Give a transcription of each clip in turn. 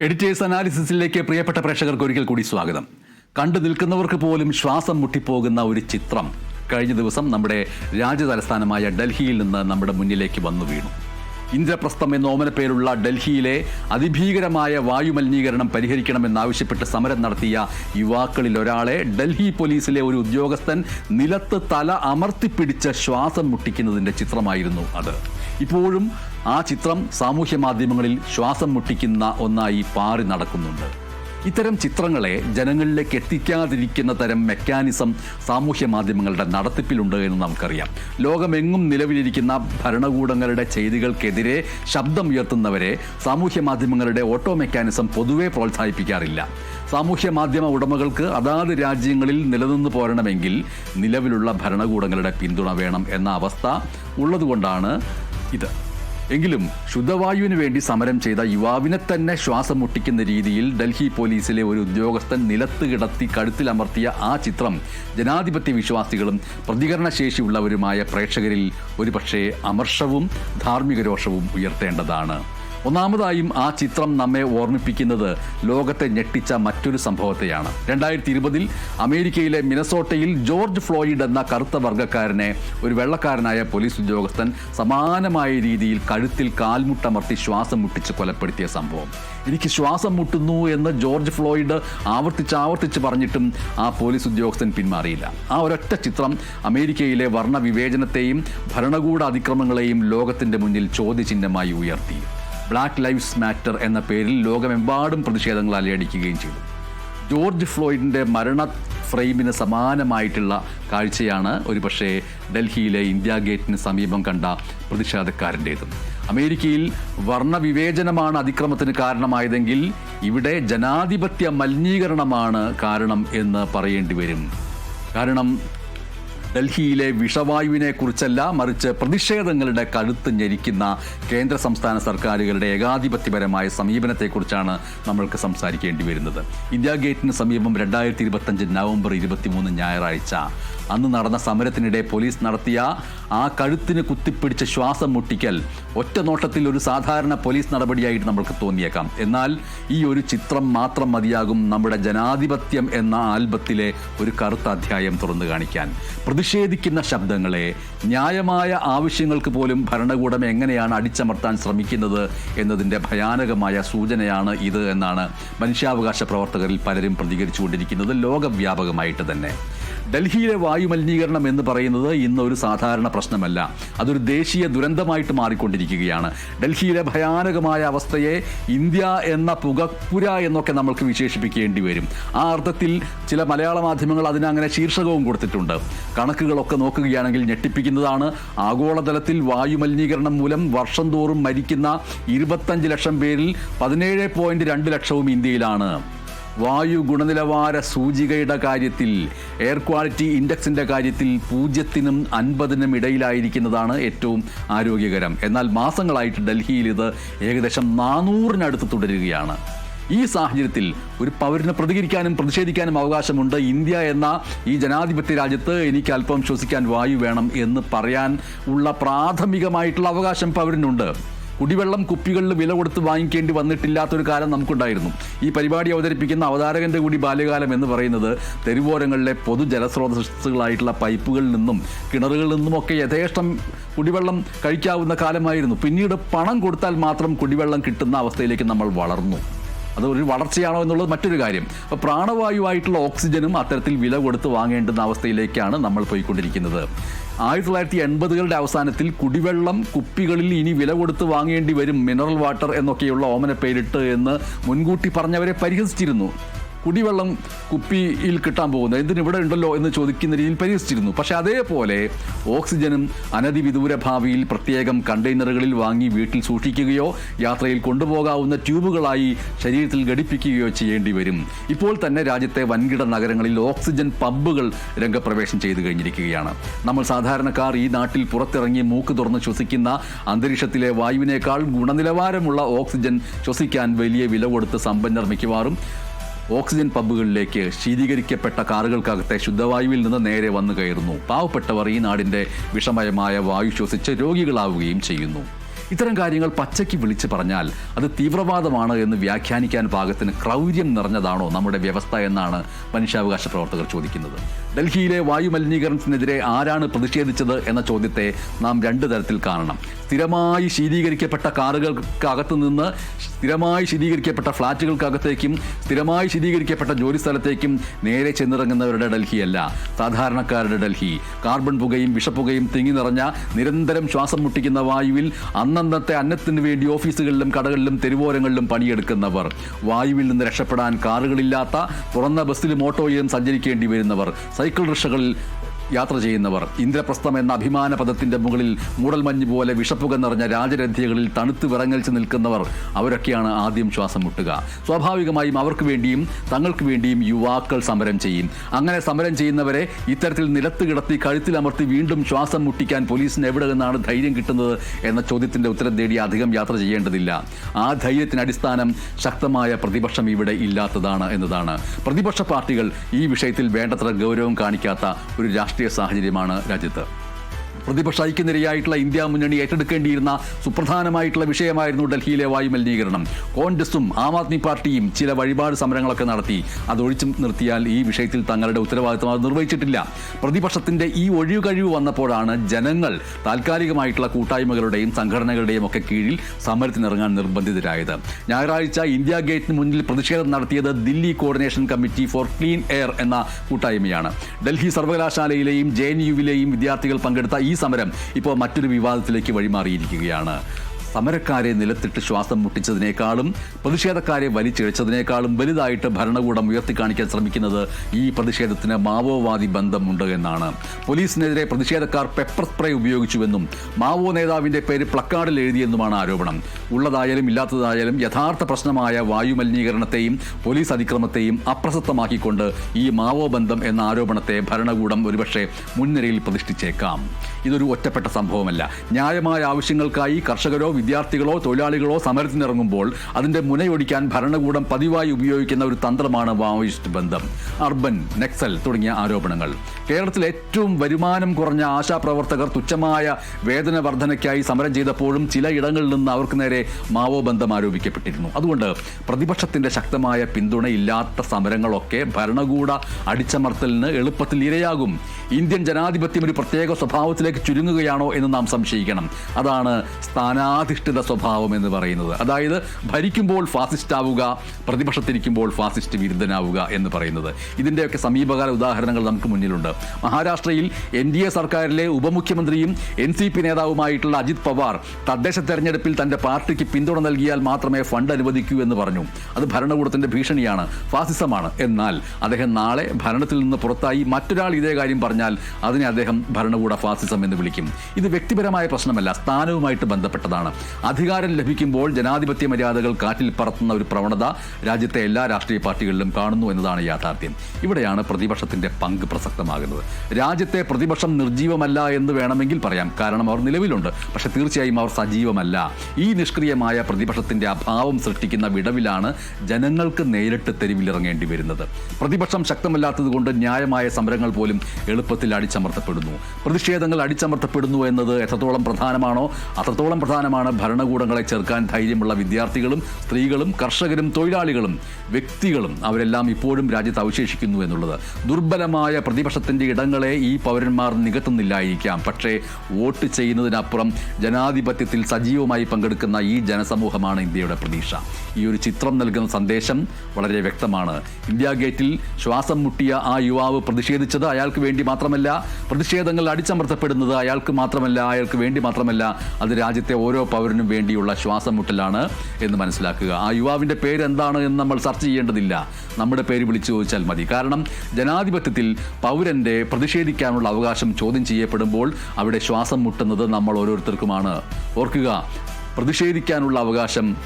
Editors അനാലിസിസിലേക്ക് പ്രിയപ്പെട്ട പ്രേക്ഷകർക്ക് ഒരിക്കൽ കൂടി സ്വാഗതം. കണ്ടു നിൽക്കുന്നവർക്ക് പോലും ശ്വാസം മുട്ടിപ്പോകുന്ന ഒരു ചിത്രം കഴിഞ്ഞ ദിവസം നമ്മുടെ രാജ്യതലസ്ഥാനമായ ഡൽഹിയിൽ നിന്ന് നമ്മുടെ മുന്നിലേക്ക് വന്നു വീണു. ഇന്ദ്രപ്രസ്ഥം എന്ന ഓമന പേരുള്ള ഡൽഹിയിലെ അതിഭീകരമായ വായുമലിനീകരണം പരിഹരിക്കണമെന്നാവശ്യപ്പെട്ട് സമരം നടത്തിയ യുവാക്കളിൽ ഒരാളെ ഡൽഹി പോലീസിലെ ഒരു ഉദ്യോഗസ്ഥൻ നിലത്ത് തല അമർത്തിപ്പിടിച്ച ശ്വാസം മുട്ടിക്കുന്നതിന്റെ ചിത്രമായിരുന്നു അത്. ഇപ്പോഴും ആ ചിത്രം സാമൂഹ്യ മാധ്യമങ്ങളിൽ ശ്വാസം മുട്ടിക്കുന്ന ഒന്നായി പാറി നടക്കുന്നുണ്ട്. ഇത്തരം ചിത്രങ്ങളെ ജനങ്ങളിലേക്ക് എത്തിക്കാതിരിക്കുന്ന തരം മെക്കാനിസം സാമൂഹ്യ മാധ്യമങ്ങളുടെ നടത്തിപ്പിലുണ്ട് എന്ന് നമുക്കറിയാം. ലോകമെങ്ങും നിലവിലിരിക്കുന്ന ഭരണകൂടങ്ങളുടെ ചെയ്തികൾക്കെതിരെ ശബ്ദമുയർത്തുന്നവരെ സാമൂഹ്യ മാധ്യമങ്ങളുടെ ഓട്ടോ മെക്കാനിസം പൊതുവെ പ്രോത്സാഹിപ്പിക്കാറില്ല. സാമൂഹ്യ മാധ്യമ ഉടമകൾക്ക് അതാത് രാജ്യങ്ങളിൽ നിലനിന്ന് പോരണമെങ്കിൽ നിലവിലുള്ള ഭരണകൂടങ്ങളുടെ പിന്തുണ വേണം എന്ന അവസ്ഥ ഉള്ളതുകൊണ്ടാണ് ഇത്. എങ്കിലും ശുദ്ധവായുവിന് വേണ്ടി സമരം ചെയ്ത യുവാവിനെ തന്നെ ശ്വാസം മുട്ടിക്കുന്ന രീതിയിൽ ഡൽഹി പോലീസിലെ ഒരു ഉദ്യോഗസ്ഥൻ നിലത്ത് കിടത്തി കഴുത്തിലമർത്തിയ ആ ചിത്രം ജനാധിപത്യ വിശ്വാസികളും പ്രതികരണശേഷിയുള്ളവരുമായ പ്രേക്ഷകരിൽ ഒരുപക്ഷേ അമർഷവും ധാർമ്മിക രോഷവും ഉയർത്തേണ്ടതാണ്. ഒന്നാമതായും ആ ചിത്രം നമ്മെ ഓർമ്മിപ്പിക്കുന്നത് ലോകത്തെ ഞെട്ടിച്ച മറ്റൊരു സംഭവത്തെയാണ്. രണ്ടായിരത്തി ഇരുപതിൽ അമേരിക്കയിലെ മിനസോട്ടയിൽ ജോർജ് ഫ്ലോയിഡ് എന്ന കറുത്ത വർഗക്കാരനെ ഒരു വെള്ളക്കാരനായ പോലീസ് ഉദ്യോഗസ്ഥൻ സമാനമായ രീതിയിൽ കഴുത്തിൽ കാൽമുട്ടമർത്തി ശ്വാസം മുട്ടിച്ച് കൊലപ്പെടുത്തിയ സംഭവം. എനിക്ക് ശ്വാസം മുട്ടുന്നു എന്ന് ജോർജ് ഫ്ലോയിഡ് ആവർത്തിച്ച് ആവർത്തിച്ച് പറഞ്ഞിട്ടും ആ പോലീസ് ഉദ്യോഗസ്ഥൻ പിന്മാറിയില്ല. ആ ഒരൊറ്റ ചിത്രം അമേരിക്കയിലെ വർണവിവേചനത്തെയും ഭരണകൂട അതിക്രമങ്ങളെയും ലോകത്തിന്റെ മുന്നിൽ ചോദ്യചിഹ്നമായി ഉയർത്തി. ബ്ലാക്ക് ലൈവ്സ് മാറ്റർ എന്ന പേരിൽ ലോകമെമ്പാടും പ്രതിഷേധങ്ങൾ അലയടിക്കുകയും ചെയ്തു. ജോർജ് ഫ്ലോയിഡിന്റെ മരണ ഫ്രെയിമിന് സമാനമായിട്ടുള്ള കാഴ്ചയാണ് ഒരുപക്ഷെ ഡൽഹിയിലെ ഇന്ത്യ ഗേറ്റിന് സമീപം കണ്ട പ്രതിഷേധക്കാരന്റേത്. അമേരിക്കയിൽ വർണവിവേചനമാണ് അതിക്രമത്തിന് കാരണമായതെങ്കിൽ ഇവിടെ ജനാധിപത്യ മലിനീകരണമാണ് കാരണം എന്ന് പറയേണ്ടി വരും. കാരണം ഡൽഹിയിലെ വിഷവായുവിനെ കുറിച്ചല്ല മറിച്ച് പ്രതിഷേധങ്ങളുടെ കഴുത്ത് ഞെരിക്കുന്ന കേന്ദ്ര സംസ്ഥാന സർക്കാരുകളുടെ ഏകാധിപത്യപരമായ സമീപനത്തെക്കുറിച്ചാണ് നമ്മൾക്ക് സംസാരിക്കേണ്ടി വരുന്നത്. ഇന്ത്യ ഗേറ്റിന് സമീപം രണ്ടായിരത്തി ഇരുപത്തഞ്ച് നവംബർ ഇരുപത്തിമൂന്ന് ഞായറാഴ്ച അന്ന് നടന്ന സമരത്തിനിടെ പോലീസ് നടത്തിയ ആ കഴുത്തിന് കുത്തിപ്പിടിച്ച ശ്വാസം മുട്ടിക്കൽ ഒറ്റ നോട്ടത്തിൽ ഒരു സാധാരണ പോലീസ് നടപടിയായിട്ട് നമ്മൾക്ക് തോന്നിയേക്കാം. എന്നാൽ ഈ ഒരു ചിത്രം മാത്രം മതിയാകും നമ്മുടെ ജനാധിപത്യം എന്ന ആൽബത്തിലെ ഒരു കറുത്ത അധ്യായം തുറന്നു കാണിക്കാൻ. പ്രതിഷേധിക്കുന്ന ശബ്ദങ്ങളെ ന്യായമായ ആവശ്യങ്ങൾക്ക് പോലും ഭരണകൂടം എങ്ങനെയാണ് അടിച്ചമർത്താൻ ശ്രമിക്കുന്നത് എന്നതിന്റെ ഭയാനകമായ സൂചനയാണ് ഇത് എന്നാണ് മനുഷ്യാവകാശ പ്രവർത്തകരിൽ പലരും പ്രതികരിച്ചുകൊണ്ടിരിക്കുന്നത് ലോകവ്യാപകമായിട്ട് തന്നെ. ഡൽഹിയിലെ വായു മലിനീകരണം എന്ന് പറയുന്നത് ഇന്ന് ഒരു സാധാരണ പ്രശ്നമല്ല. അതൊരു ദേശീയ ദുരന്തമായിട്ട് മാറിക്കൊണ്ടിരിക്കുകയാണ്. ഡൽഹിയിലെ ഭയാനകമായ അവസ്ഥയെ ഇന്ത്യ എന്ന പുകപ്പുര എന്നൊക്കെ നമ്മൾക്ക് വിശേഷിപ്പിക്കേണ്ടി വരും. ആ അർത്ഥത്തിൽ ചില മലയാള മാധ്യമങ്ങൾ അതിനങ്ങനെ ശീർഷകവും കൊടുത്തിട്ടുണ്ട്. കണക്കുകളൊക്കെ നോക്കുകയാണെങ്കിൽ ഞെട്ടിപ്പിക്കുന്നതാണ് ആഗോളതലത്തിൽ വായു മലിനീകരണം മൂലം വർഷം തോറും മരിക്കുന്ന ഇരുപത്തഞ്ച് ലക്ഷം പേരിൽ പതിനേഴ് പോയിന്റ് രണ്ട് ലക്ഷവും ഇന്ത്യയിലാണ്. വായു ഗുണനിലവാര സൂചികയുടെ കാര്യത്തിൽ എയർ ക്വാളിറ്റി ഇൻഡെക്സിന്റെ കാര്യത്തിൽ പൂജ്യത്തിനും അൻപതിനും ഇടയിലായിരിക്കുന്നതാണ് ഏറ്റവും ആരോഗ്യകരം. എന്നാൽ മാസങ്ങളായിട്ട് ഡൽഹിയിൽ ഇത് ഏകദേശം നാനൂറിനടുത്ത് തുടരുകയാണ്. ഈ സാഹചര്യത്തിൽ ഒരു പൗരന് പ്രതികരിക്കാനും പ്രതിഷേധിക്കാനും അവകാശമുണ്ട്. ഇന്ത്യ എന്ന ഈ ജനാധിപത്യ രാജ്യത്ത് എനിക്ക് അല്പം ശ്വസിക്കാൻ വായു വേണം എന്ന് പറയാൻ ഉള്ള പ്രാഥമികമായിട്ടുള്ള അവകാശം പൗരനുണ്ട്. കുടിവെള്ളം കുപ്പികളിൽ വില കൊടുത്ത് വാങ്ങിക്കേണ്ടി വന്നിട്ടില്ലാത്തൊരു കാലം നമുക്കുണ്ടായിരുന്നു. ഈ പരിപാടി അവതരിപ്പിക്കുന്ന അവതാരകന്റെ കൂടി ബാല്യകാലം എന്ന് പറയുന്നത് തെരുവോരങ്ങളിലെ പൊതു ജലസ്രോതസ്സുകളായിട്ടുള്ള പൈപ്പുകളിൽ നിന്നും കിണറുകളിൽ നിന്നുമൊക്കെ യഥേഷ്ടം കുടിവെള്ളം കഴിക്കാവുന്ന കാലമായിരുന്നു. പിന്നീട് പണം കൊടുത്താൽ മാത്രം കുടിവെള്ളം കിട്ടുന്ന അവസ്ഥയിലേക്ക് നമ്മൾ വളർന്നു. അത് ഒരു വളർച്ചയാണോ എന്നുള്ളത് മറ്റൊരു കാര്യം. അപ്പോൾ പ്രാണവായുവായിട്ടുള്ള ഓക്സിജനും അത്തരത്തിൽ വില കൊടുത്ത് വാങ്ങേണ്ടുന്ന അവസ്ഥയിലേക്കാണ് നമ്മൾ പോയിക്കൊണ്ടിരിക്കുന്നത്. ആയിരത്തി തൊള്ളായിരത്തി എൺപതുകളുടെ അവസാനത്തിൽ കുടിവെള്ളം കുപ്പികളിൽ ഇനി വില കൊടുത്ത് വാങ്ങേണ്ടി വരും മിനറൽ വാട്ടർ എന്നൊക്കെയുള്ള ഓമന പേരിട്ട് എന്ന് മുൻകൂട്ടി പറഞ്ഞവരെ പരിഹസിച്ചിരുന്നു. കുടിവെള്ളം കുപ്പിയിൽ കിട്ടാൻ പോകുന്നത് എന്തിന് ഇവിടെ ഉണ്ടല്ലോ എന്ന് ചോദിക്കുന്ന രീതിയിൽ പരിഹസിച്ചിരുന്നു പക്ഷേ അതേപോലെ ഓക്സിജനും അനധിവിദൂര ഭാവിയിൽ പ്രത്യേകം കണ്ടെയ്നറുകളിൽ വാങ്ങി വീട്ടിൽ സൂക്ഷിക്കുകയോ യാത്രയിൽ കൊണ്ടുപോകാവുന്ന ട്യൂബുകളായി ശരീരത്തിൽ ഘടിപ്പിക്കുകയോ ചെയ്യേണ്ടി വരും. ഇപ്പോൾ തന്നെ രാജ്യത്തെ വൻകിട നഗരങ്ങളിൽ ഓക്സിജൻ പമ്പുകൾ രംഗപ്രവേശം ചെയ്തു കഴിഞ്ഞിരിക്കുകയാണ്. നമ്മൾ സാധാരണക്കാർ ഈ നാട്ടിൽ പുറത്തിറങ്ങി മൂക്ക് തുറന്ന് ശ്വസിക്കുന്ന അന്തരീക്ഷത്തിലെ വായുവിനേക്കാൾ ഗുണനിലവാരമുള്ള ഓക്സിജൻ ശ്വസിക്കാൻ വലിയ വില കൊടുത്ത് സമ്പന്നർ മിക്കവാറും ഓക്സിജൻ പമ്പുകളിലേക്ക് ശീതീകരിക്കപ്പെട്ട കാറുകൾക്കകത്തെ ശുദ്ധവായുവിൽ നിന്ന് നേരെ വന്നു കയറുന്നു. പാവപ്പെട്ടവർ ഈ നാടിന്റെ വിഷമയമായ വായു ശ്വസിച്ച് രോഗികളാവുകയും ചെയ്യുന്നു. ഇത്തരം കാര്യങ്ങൾ പച്ചയ്ക്ക് വിളിച്ചു പറഞ്ഞാൽ അത് തീവ്രവാദമാണ് എന്ന് വ്യാഖ്യാനിക്കാൻ പാകത്തിന് ക്രൗര്യം നിറഞ്ഞതാണോ നമ്മുടെ വ്യവസ്ഥ എന്നാണ് മനുഷ്യാവകാശ പ്രവർത്തകർ ചോദിക്കുന്നത്. ഡൽഹിയിലെ വായു മലിനീകരണത്തിനെതിരെ ആരാണ് പ്രതിഷേധിച്ചത് എന്ന ചോദ്യത്തെ നാം രണ്ട് തരത്തിൽ കാണണം. സ്ഥിരമായി ശീതീകരിക്കപ്പെട്ട കാറുകൾക്കകത്ത് നിന്ന് സ്ഥിരമായി ശീതീകരിക്കപ്പെട്ട ഫ്ളാറ്റുകൾക്കകത്തേക്കും സ്ഥിരമായി ശീതീകരിക്കപ്പെട്ട ജോലി സ്ഥലത്തേക്കും നേരെ ചെന്നിറങ്ങുന്നവരുടെ ഡൽഹിയല്ല സാധാരണക്കാരുടെ ഡൽഹി. കാർബൺ പുകയും വിഷപ്പുകയും തിങ്ങി നിറഞ്ഞ നിരന്തരം ശ്വാസം മുട്ടിക്കുന്ന വായുവിൽ അന്നന്നത്തെ അന്നത്തിന് വേണ്ടി ഓഫീസുകളിലും കടകളിലും തെരുവോരങ്ങളിലും പണിയെടുക്കുന്നവർ വായുവിൽ നിന്ന് രക്ഷപ്പെടാൻ കാറുകളില്ലാത്ത തുറന്ന ബസ്സിലും ഓട്ടോയിലും സഞ്ചരിക്കേണ്ടി വരുന്നവർ സൈക്കിൾ റിക്ഷകളിൽ യാത്ര ചെയ്യുന്നവർ. ഇന്ദ്രപ്രസ്ഥം എന്ന അഭിമാന പദത്തിന്റെ മുകളിൽ മൂടൽമഞ്ഞ് പോലെ വിഷപ്പുക നിറഞ്ഞ രാജരഥ്യകളിൽ തണുത്ത് വിറങ്ങലിച്ച് നിൽക്കുന്നവർ അവരൊക്കെയാണ് ആദ്യം ശ്വാസം മുട്ടുക. സ്വാഭാവികമായും അവർക്ക് വേണ്ടിയും തങ്ങൾക്ക് വേണ്ടിയും യുവാക്കൾ സമരം ചെയ്യും. അങ്ങനെ സമരം ചെയ്യുന്നവരെ ഇത്തരത്തിൽ നിലത്ത് കിടത്തി കഴുത്തിലമർത്തി വീണ്ടും ശ്വാസം മുട്ടിക്കാൻ പോലീസിന് എവിടെ നിന്നാണ് ധൈര്യം കിട്ടുന്നത് എന്ന ചോദ്യത്തിന്റെ ഉത്തരം തേടി അധികം യാത്ര ചെയ്യേണ്ടതില്ല. ആ ധൈര്യത്തിന് അടിസ്ഥാനം ശക്തമായ പ്രതിപക്ഷം ഇവിടെ ഇല്ലാത്തതാണ് എന്നതാണ്. പ്രതിപക്ഷ പാർട്ടികൾ ഈ വിഷയത്തിൽ വേണ്ടത്ര ഗൗരവം കാണിക്കാത്ത ഒരു രാഷ്ട്രീയ സാഹചര്യമാണ് രാജ്യത്ത്. പ്രതിപക്ഷ ഐക്യനിരയായിട്ടുള്ള ഇന്ത്യ മുന്നണി ഏറ്റെടുക്കേണ്ടിയിരുന്ന സുപ്രധാനമായിട്ടുള്ള വിഷയമായിരുന്നു ഡൽഹിയിലെ വായു മലിനീകരണം. കോൺഗ്രസും ആം ആദ്മി പാർട്ടിയും ചില വഴിപാട് സമരങ്ങളൊക്കെ നടത്തി. അത് ഒഴിച്ചു നിർത്തിയാൽ ഈ വിഷയത്തിൽ തങ്ങളുടെ ഉത്തരവാദിത്വം അത് നിർവഹിച്ചിട്ടില്ല. പ്രതിപക്ഷത്തിന്റെ ഈ ഒഴിവുകഴിവ് വന്നപ്പോഴാണ് ജനങ്ങൾ താൽക്കാലികമായിട്ടുള്ള കൂട്ടായ്മകളുടെയും സംഘടനകളുടെയും ഒക്കെ കീഴിൽ സമരത്തിനിറങ്ങാൻ നിർബന്ധിതരായത്. ഞായറാഴ്ച ഇന്ത്യ ഗേറ്റിന് മുന്നിൽ പ്രതിഷേധം നടത്തിയത് Dilli coordination committee for clean air എന്ന കൂട്ടായ്മയാണ്. ഡൽഹി സർവകലാശാലയിലെയും ജെ എൻ യുവിലെയും വിദ്യാർത്ഥികൾ പങ്കെടുത്ത ഈ സമരം ഇപ്പോൾ മറ്റൊരു വിവാദത്തിലേക്ക് വഴിമാറിയിരിക്കുകയാണ്. സമരക്കാരെ നിലത്തിട്ട് ശ്വാസം മുട്ടിച്ചതിനേക്കാളും പ്രതിഷേധക്കാരെ വലിച്ചിഴച്ചതിനേക്കാളും വലുതായിട്ട് ഭരണകൂടം ഉയർത്തിക്കാണിക്കാൻ ശ്രമിക്കുന്നത് ഈ പ്രതിഷേധത്തിന് മാവോവാദി ബന്ധമുണ്ട് എന്നാണ്. പോലീസിനെതിരെ പ്രതിഷേധക്കാർ പെപ്പർ സ്പ്രേ ഉപയോഗിച്ചുവെന്നും മാവോ നേതാവിന്റെ പേര് പ്ലക്കാർഡിൽ എഴുതിയെന്നുമാണ് ആരോപണം. ഉള്ളതായാലും ഇല്ലാത്തതായാലും യഥാർത്ഥ പ്രശ്നമായ വായുമലിനീകരണത്തെയും പോലീസ് അതിക്രമത്തെയും അപ്രസക്തമാക്കിക്കൊണ്ട് ഈ മാവോ ബന്ധം എന്ന ആരോപണത്തെ ഭരണകൂടം ഒരുപക്ഷെ മുൻനിരയിൽ പ്രതിഷ്ഠിച്ചേക്കാം. ഇതൊരു ഒറ്റപ്പെട്ട സംഭവമല്ല. ന്യായമായ ആവശ്യങ്ങൾക്കായി കർഷകരോ വിദ്യാർത്ഥികളോ തൊഴിലാളികളോ സമരത്തിനിറങ്ങുമ്പോൾ അതിന്റെ മുനയൊടിക്കാൻ ഭരണകൂടം പതിവായി ഉപയോഗിക്കുന്ന ഒരു തന്ത്രമാണ് മാവോയിസ്റ്റ് ബന്ധം. അർബൻ നക്സൽ തുടങ്ങിയ ആരോപണങ്ങൾ. കേരളത്തിൽ ഏറ്റവും വരുമാനം കുറഞ്ഞ ആശാപ്രവർത്തകർ തുച്ഛമായ വേതന വർധനയ്ക്കായി സമരം ചെയ്തപ്പോഴും ചില ഇടങ്ങളിൽ നിന്ന് അവർക്ക് നേരെ മാവോ ബന്ധം ആരോപിക്കപ്പെട്ടിരുന്നു. അതുകൊണ്ട് പ്രതിപക്ഷത്തിന്റെ ശക്തമായ പിന്തുണയില്ലാത്ത സമരങ്ങളൊക്കെ ഭരണകൂട അടിച്ചമർത്തലിന് എളുപ്പത്തിൽ ഇരയാകും. ഇന്ത്യൻ ജനാധിപത്യം ഒരു പ്രത്യേക സ്വഭാവത്തിലേക്ക് ചുരുങ്ങുകയാണോ എന്ന് നാം സംശയിക്കണം. അതാണ് സ്ഥാനാധിഷ്ഠിത സ്വഭാവം എന്ന് പറയുന്നത്. അതായത് ഭരിക്കുമ്പോൾ ഫാസിസ്റ്റ് ആവുക പ്രതിപക്ഷത്തിരിക്കുമ്പോൾ ഫാസിസ്റ്റ് വിരുദ്ധനാവുക എന്ന് പറയുന്നത്. ഇതിന്റെയൊക്കെ സമീപകാല ഉദാഹരണങ്ങൾ നമുക്ക് മുന്നിലുണ്ട്. മഹാരാഷ്ട്രയിൽ എൻ ഡി എ സർക്കാരിലെ ഉപമുഖ്യമന്ത്രിയും എൻ സി പി നേതാവുമായിട്ടുള്ള അജിത് പവാർ തദ്ദേശ തെരഞ്ഞെടുപ്പിൽ തന്റെ പാർട്ടിക്ക് പിന്തുണ നൽകിയാൽ മാത്രമേ ഫണ്ട് അനുവദിക്കൂ എന്ന് പറഞ്ഞു. അത് ഭരണകൂടത്തിന്റെ ഭീഷണിയാണ് ഫാസിസമാണ്. എന്നാൽ അദ്ദേഹം നാളെ ഭരണത്തിൽ നിന്ന് പുറത്തായി മറ്റൊരാൾ ഇതേ കാര്യം പറഞ്ഞാൽ അതിനെ അദ്ദേഹം ഭരണകൂട ഫാസിസം എന്ന് വിളിക്കും. ഇത് വ്യക്തിപരമായ പ്രശ്നമല്ല സ്ഥാനവുമായിട്ട് ബന്ധപ്പെട്ടതാണ്. അധികാരം ലഭിക്കുമ്പോൾ ജനാധിപത്യ മര്യാദകൾ കാറ്റിൽ പറത്തുന്ന ഒരു പ്രവണത രാജ്യത്തെ എല്ലാ രാഷ്ട്രീയ പാർട്ടികളിലും കാണുന്നു എന്നതാണ് യാഥാർത്ഥ്യം. ഇവിടെയാണ് പ്രതിപക്ഷത്തിന്റെ പങ്ക് പ്രസക്തമാകുന്നത്. രാജ്യത്തെ പ്രതിപക്ഷം നിർജീവമല്ല എന്ന് വേണമെങ്കിൽ പറയാം. കാരണം അവർ നിലവിലുണ്ട്. പക്ഷെ തീർച്ചയായും അവർ സജീവമല്ല. ഈ നിഷ്ക്രിയമായ പ്രതിപക്ഷത്തിന്റെ അഭാവം സൃഷ്ടിക്കുന്ന വിടവിലാണ് ജനങ്ങൾക്ക് നേരിട്ട് തെരുവിലിറങ്ങേണ്ടി വരുന്നത്. പ്രതിപക്ഷം ശക്തമല്ലാത്തതുകൊണ്ട് ന്യായമായ സമരങ്ങൾ പോലും എളുപ്പത്തിൽ അടിച്ചമർത്തപ്പെടുന്നു. പ്രതിഷേധങ്ങൾ അടിച്ചമർത്തപ്പെടുന്നു എന്നത് എത്രത്തോളം പ്രധാനമാണോ അത്രത്തോളം പ്രധാനമാണ് ഭരണകൂടങ്ങളെ ചെറുക്കാൻ ധൈര്യമുള്ള വിദ്യാർത്ഥികളും സ്ത്രീകളും കർഷകരും തൊഴിലാളികളും വ്യക്തികളും അവരെല്ലാം ഇപ്പോഴും രാജ്യത്ത് അവശേഷിക്കുന്നു എന്നുള്ളത്. ദുർബലമായ പ്രതിപക്ഷത്തിന്റെ ഇടങ്ങളെ ഈ പൗരന്മാർ നികത്തുന്നില്ലായിരിക്കാം. പക്ഷേ വോട്ട് ചെയ്യുന്നതിനപ്പുറം ജനാധിപത്യത്തിൽ സജീവമായി പങ്കെടുക്കുന്ന ഈ ജനസമൂഹമാണ് ഇന്ത്യയുടെ പ്രതീക്ഷ. ഈ ഒരു ചിത്രം നൽകുന്ന സന്ദേശം വളരെ വ്യക്തമാണ്. ഇന്ത്യ ഗേറ്റിൽ ശ്വാസം മുട്ടിയ ആ യുവാവ് പ്രതിഷേധിച്ചത് അയാൾക്ക് വേണ്ടി മാത്രമല്ല പ്രതിഷേധങ്ങൾ അടിച്ചമർത്തപ്പെടുന്നത് അയാൾക്ക് മാത്രമല്ല അയാൾക്ക് വേണ്ടി മാത്രമല്ല അത് രാജ്യത്തെ ഓരോ പൗരനും വേണ്ടിയുള്ള ശ്വാസം മുട്ടലാണ് എന്ന് മനസ്സിലാക്കുക. ആ യുവാവിന്റെ പേര് എന്താണ് എന്ന് നമ്മൾ ചർച്ച ചെയ്യേണ്ടതില്ല. നമ്മുടെ പേര് വിളിച്ചു ചോദിച്ചാൽ മതി. കാരണം ജനാധിപത്യത്തിൽ പൗരന്റെ പ്രതിഷേധിക്കാനുള്ള അവകാശം ചോദ്യം ചെയ്യപ്പെടുമ്പോൾ അവിടെ ശ്വാസം മുട്ടുന്നത് നമ്മൾ ഓരോരുത്തർക്കുമാണ്. ഓർക്കുക പ്രതിഷേധിക്കാനുള്ള അവകാശം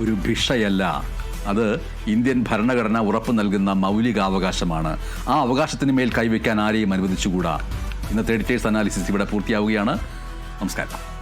ഒരു ഭിക്ഷയല്ല. അത് ഇന്ത്യൻ ഭരണഘടന ഉറപ്പു നൽകുന്ന മൗലികാവകാശമാണ്. ആ അവകാശത്തിന് മേൽ കൈവയ്ക്കാൻ ആരെയും അനുവദിച്ചുകൂടാ? ഇന്നത്തെ എഡിറ്റേഴ്സ് അനാലിസിസ് ഇവിടെ പൂർത്തിയാവുകയാണ്. നമസ്കാരം.